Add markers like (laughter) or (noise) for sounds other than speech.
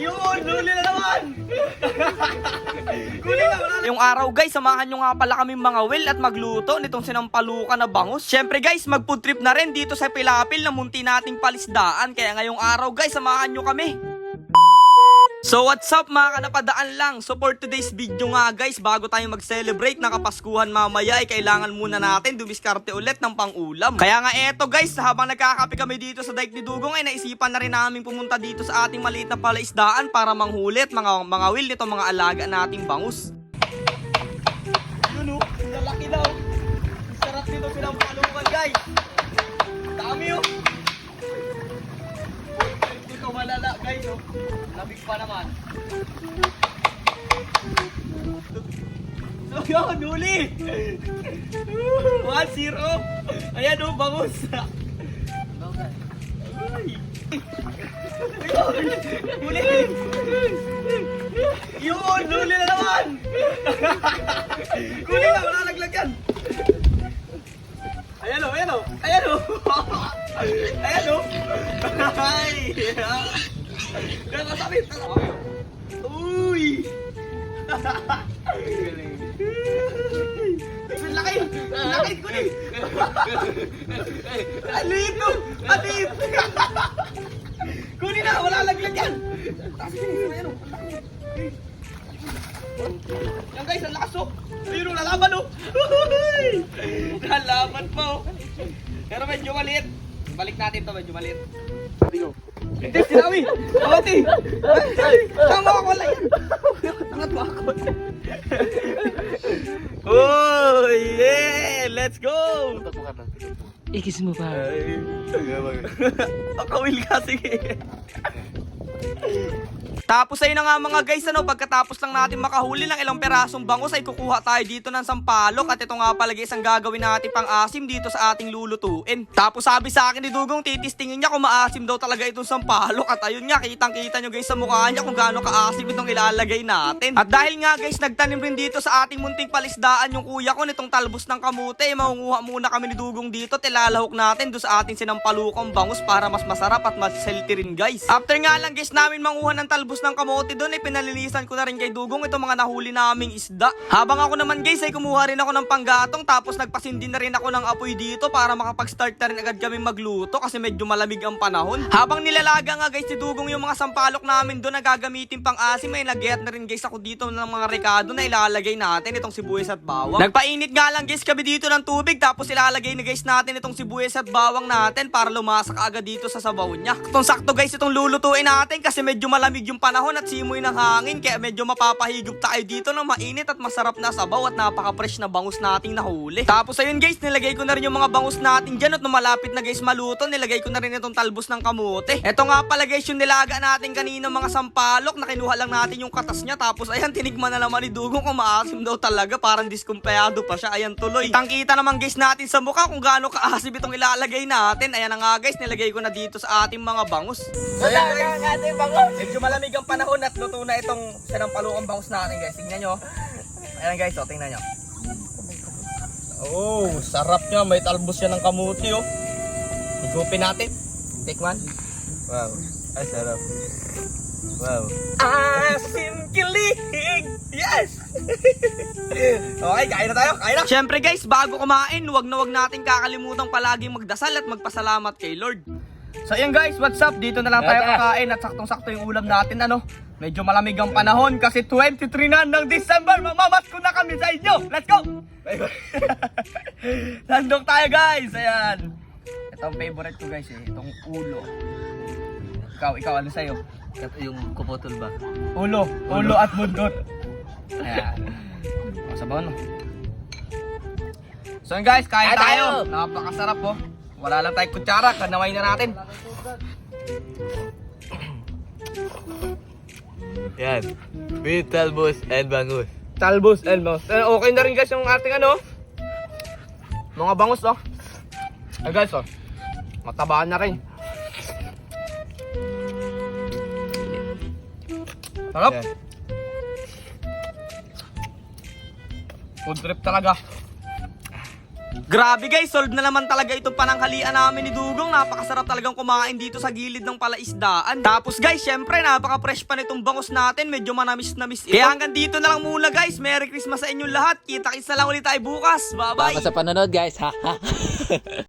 Yun, huli na naman! Yung araw guys, samahan nyo nga pala kami mga will at magluto nitong sinampalukan na bangus. Syempre guys, mag trip na rin dito sa Pilapil na munti nating palisdaan. Kaya ngayong araw guys, samahan nyo kami. So what's up mga kanapadaan lang So for today's video nga guys Bago tayo mag-celebrate ng Kapaskuhan mamaya Ay kailangan muna natin dumiskarte ulit ng pang-ulam Kaya nga eto guys Habang nagkakape kami dito sa Daik ni Dugong Ay naisipan na rin namin pumunta dito sa ating maliit na palaisdaan Para manghulit mga, mga will nito mga alaga nating bangus Yun oh, ang lalaki daw. Ang sarap nito sinampalukan, guys. Dami oh. Guys oh. Labig pa naman. (laughs) So yun, huli! 1-0! Ayan oh, bangus! Huli! Yun, huli na naman! (laughs) Huli na, wala naglagyan! Uy! Ang laki! Ang laki ko ni! Alit no! Alit! Kunin na! Wala laglag yan! Yan guys, ang lakas oh! Ayun o, lalaban oh! Lalaban pa oh! Pero medyo maliit. Balik natin to, medyo maliit. Hindi, sinawi! Kamati! Tama ako, wala yan! Tangat mo ako. Oh, yeah! Let's go! Ikis mo pa. Pakawil ka, sige. Tapos ayun na nga mga guys, ano, pagkatapos lang natin makahuli ng ilang perasong bangus ay kukuha tayo dito ng sampalok at ito nga pala guys ang gagawin natin pang asim dito sa ating lulutuin. Tapos sabi sa akin ni Dugong, titistingin niya kung maasim daw talaga itong sampalok at ayun nga, kitang kita nyo guys sa mukha niya kung gaano kaasim itong ilalagay natin. At dahil nga guys, nagtanim rin dito sa ating munting palisdaan yung kuya ko nitong talbos ng kamute, eh, maunguha muna kami ni Dugong dito, tilalahok natin doon sa ating sinampalukang bangus para mas masarap at mas healthy rin guys. After nga lang guys namin manguha ng talbos ng kamote doon, ay pinalinisan ko na rin kay Dugong itong mga nahuli naming isda. Habang ako naman guys ay kumuha rin ako ng panggatong tapos nagpasindi na rin ako ng apoy dito para makapag-start na rin agad kami magluto kasi medyo malamig ang panahon. Habang nilalaga nga guys si Dugong yung mga sampalok namin doon na gagamitin pang asim ay nagyayat na rin guys ako dito ng mga rekado na ilalagay natin itong sibuyas at bawang. Nagpainit nga lang guys kami dito ng tubig tapos ilalagay na guys natin itong sibuyas at bawang natin para lumasak agad dito sa sabaw niya. Itong sakto guys itong lulutuin natin kasi medyo malamig yung panahon at simoy ng hangin kaya medyo mapapahigop tayo dito ng mainit at masarap na sabaw at napaka-fresh na bangus nating nahuli. Tapos ayun guys, nilagay ko na rin yung mga bangus natin dyan at malapit na guys maluto, nilagay ko na rin itong talbos ng kamote. Ito nga pala guys yung nilaga natin kanina mga sampalok na kinuha lang natin yung katas niya tapos ayan tinigman na naman ni Dugong kung maasim daw talaga parang diskumpayado pa siya. Ayan tuloy. Kitang-kita naman guys natin sa mukha kung gaano kaasim itong ilalagay natin. Ayan na nga guys, nilagay ko na dito sa ating mga bangus. Ayan guys, medyo malamig ang panahon at luto na itong sinampalukang bangus natin guys. Tingnan nyo. Ayan guys, oh, tingnan nyo. Oh, sarap niya. May talbos yan ng kamuti oh. Higupin natin. Take one. Wow, ay sarap. Wow. Asim kilig! Yes! (laughs) okay, kain na tayo, kain na! Siyempre guys, bago kumain, huwag na huwag natin kakalimutan palaging magdasal at magpasalamat kay Lord. So ayan guys, what's up? Dito na lang tayo kakain at saktong-sakto yung ulam natin ano. Medyo malamig ang panahon kasi 23 na ng December, mamamas ko na kami sa inyo! Let's go! (laughs) Nandok tayo guys, ayan. Ito ang favorite ko guys eh, itong ulo. Ikaw, ikaw, ano sa'yo? Yung kupotol ba? Ulo, ulo at bundot. (laughs) Ayan. O, sabaw no. So guys, kain tayo. tayo. Napakasarap po. Wala lang tayong kutsara, kanaway na natin. Yan. With talbos and bangus. Talbos and bangus. Eh, okay na rin guys yung ating ano. Mga bangus oh. Ay guys oh. Matabaan na rin. Sarap. Yan. Food trip talaga. Grabe guys, solved na naman talaga itong pananghalian namin ni Dugong. Napakasarap talagang kumain dito sa gilid ng palaisdaan. Tapos guys, syempre napaka-fresh pa nitong bangus natin. Medyo manamis-namis ito. Kaya hanggang dito na lang muna guys. Merry Christmas sa inyong lahat. Kita-kits na lang ulit tayo bukas. Bye-bye. Salamat sa panonood guys. Ha. (laughs)